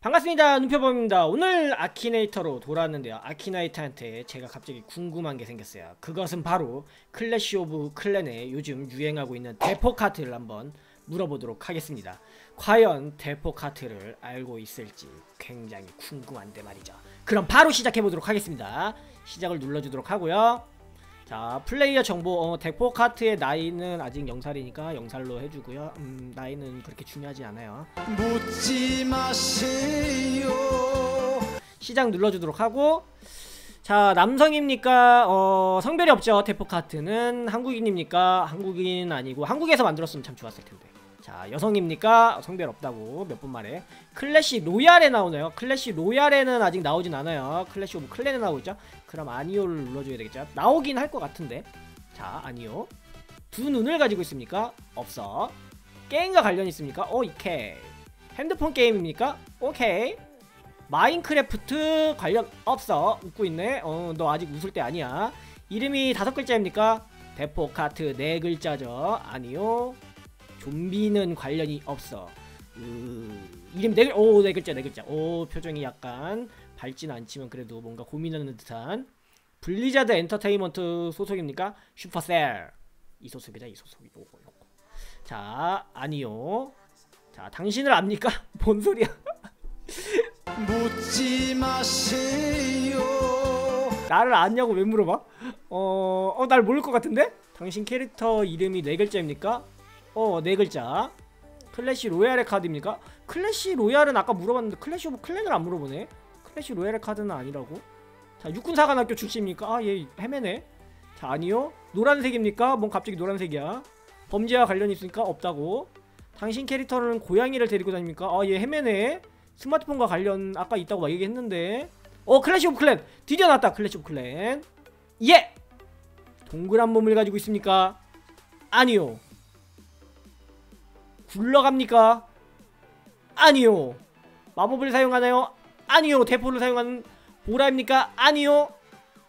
반갑습니다 눈표범입니다. 오늘 아키네이터로 돌아왔는데요. 아키나이트한테 제가 갑자기 궁금한 게 생겼어요. 그것은 바로 클래시 오브 클랜에 요즘 유행하고 있는 대포 카트를 한번 물어보도록 하겠습니다. 과연 대포 카트를 알고 있을지 굉장히 궁금한데 말이죠. 그럼 바로 시작해보도록 하겠습니다. 시작을 눌러주도록 하고요 자 플레이어 정보. 어, 대포 카트의 나이는 아직 영살이니까 영살로 해주고요. 음, 나이는 그렇게 중요하지 않아요. 묻지 마세요. 시작 눌러주도록 하고. 자 남성입니까? 어 성별이 없죠. 대포 카트는. 한국인입니까? 한국인 아니고 한국에서 만들었으면 참 좋았을 텐데 자 여성입니까? 성별 없다고 몇번 말해 클래시 로얄에 나오네요. 클래시 로얄에는 아직 나오진 않아요. 클래시 오브 클랜에 나오고 있죠. 그럼 아니오를 눌러줘야 되겠죠. 나오긴 할 것 같은데. 자 아니오. 두 눈을 가지고 있습니까? 없어. 게임과 관련 있습니까? 오케이. 핸드폰 게임입니까? 오케이. 마인크래프트 관련 없어. 웃고 있네. 어 너 아직 웃을 때 아니야. 이름이 다섯 글자입니까? 대포 카트 네 글자죠. 아니요 좀비는 관련이 없어. 으... 이름 네, 글... 오, 네 글자 네 글자. 오 표정이 약간 밝진 않지만 그래도 뭔가 고민하는 듯한. 블리자드 엔터테인먼트 소속입니까? 슈퍼셀. 이 소속이다 이 소속 요거 요거 자 아니요. 자 당신을 압니까? 뭔 소리야? 묻지 마세요. 나를 아냐고 왜 물어봐? 어, 어, 날 모를 것 같은데? 당신 캐릭터 이름이 네 글자입니까? 어, 네 글자. 클래시 로얄의 카드입니까? 클래시 로얄은 아까 물어봤는데 클래시 오브 클랜을 안 물어보네? 클래시 로얄의 카드는 아니라고? 자, 육군사관학교 출신입니까? 아, 얘 헤매네. 자, 아니요. 노란색입니까? 뭔 갑자기 노란색이야? 범죄와 관련이 있으니까 없다고. 당신 캐릭터는 고양이를 데리고 다닙니까? 아, 얘 헤매네. 스마트폰과 관련 아까 있다고 막 얘기했는데 어 클래시 오브 클랜 드디어 나왔다 클래시 오브 클랜 예 동그란 몸을 가지고 있습니까 아니요 굴러갑니까? 아니요. 마법을 사용하나요? 아니요. 대포를 사용하는 보라입니까? 아니요.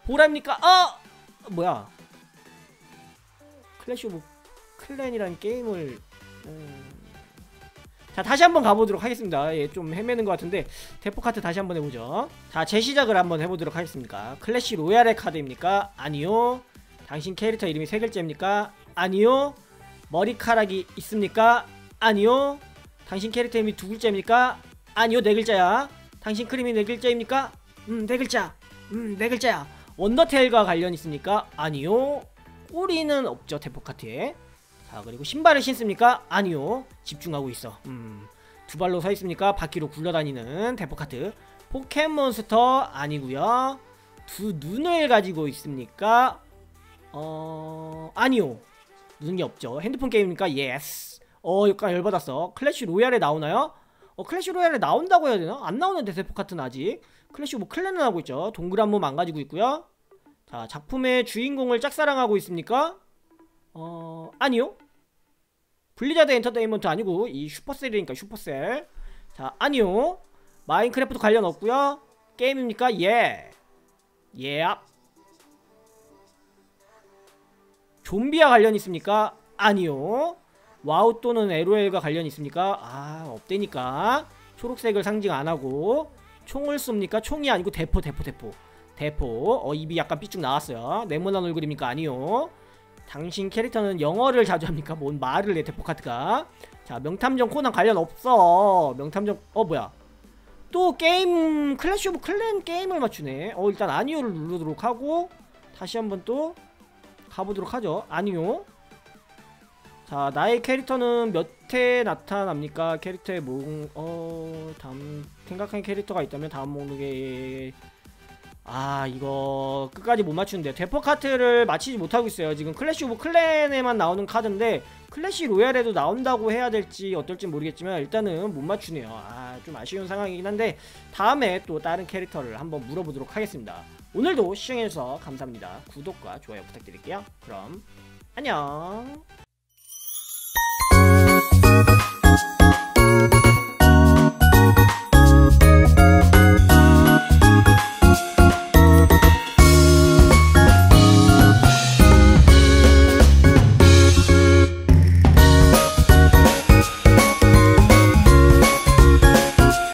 보라입니까? 어! 뭐야? 클래시 오브 클랜이라는 게임을 음... 자 다시 한번 가보도록 하겠습니다. 예, 좀 헤매는 것 같은데 대포 카트 다시 한번 해보죠. 자 재시작을 한번 해보도록 하겠습니다. 클래시 로얄의 카드입니까? 아니요. 당신 캐릭터 이름이 세 글자입니까? 아니요. 머리카락이 있습니까? 아니요 당신 캐릭터 이름이 두 글자입니까? 아니요 네 글자야 당신 크림이 네 글자입니까? 음네 글자 음네 글자야 원더테일과 관련 있습니까? 아니요 꼬리는 없죠 대포 카트에 자 그리고 신발을 신습니까? 아니요 집중하고 있어 음, 두 발로 서 있습니까? 바퀴로 굴러다니는 대포카트 포켓몬스터 아니고요 두 눈을 가지고 있습니까? 어... 아니요 눈이 없죠 핸드폰 게임입니까? 예스 어 약간 열받았어 클래시 로얄에 나오나요? 어 클래시 로얄에 나온다고 해야 되나? 안 나오는데 대포카트는 아직 클래시 뭐 클랜은 하고 있죠 동그란 몸 안 가지고 있고요 자 작품의 주인공을 짝사랑하고 있습니까? 어... 아니요 블리자드 엔터테인먼트 아니고 이 슈퍼셀이니까 슈퍼셀 자 아니요 마인크래프트 관련 없고요 게임입니까? 예 예. 좀비와 관련 있습니까? 아니요 와우 또는 LOL과 관련 있습니까? 아 없대니까. 초록색을 상징 안하고 총을 쏩니까? 총이 아니고 대포 대포 대포. 대포. 어 입이 약간 삐쭉 나왔어요. 네모난 얼굴입니까? 아니요. 당신 캐릭터는 영어를 자주 합니까? 뭔 말을 내 대포카트가? 자 명탐정 코난 관련 없어. 명탐정 어 뭐야? 또 게임 클래시 오브 클랜 게임을 맞추네. 어 일단 아니오를 누르도록 하고 다시 한번 또 가보도록 하죠. 아니오 자 나의 캐릭터는 몇 회 나타납니까? 캐릭터의 목... 어... 다음 생각한 캐릭터가 있다면 다음 목록에 아 이거 끝까지 못 맞추는데. 대포 카트를 맞히지 못하고 있어요. 지금 클래시 오브 클랜에만 나오는 카드인데 클래시 로얄에도 나온다고 해야 될지 어떨지 모르겠지만 일단은 못 맞추네요. 아 좀 아쉬운 상황이긴 한데 다음에 또 다른 캐릭터를 한번 물어보도록 하겠습니다. 오늘도 시청해주셔서 감사합니다. 구독과 좋아요 부탁드릴게요. 그럼 안녕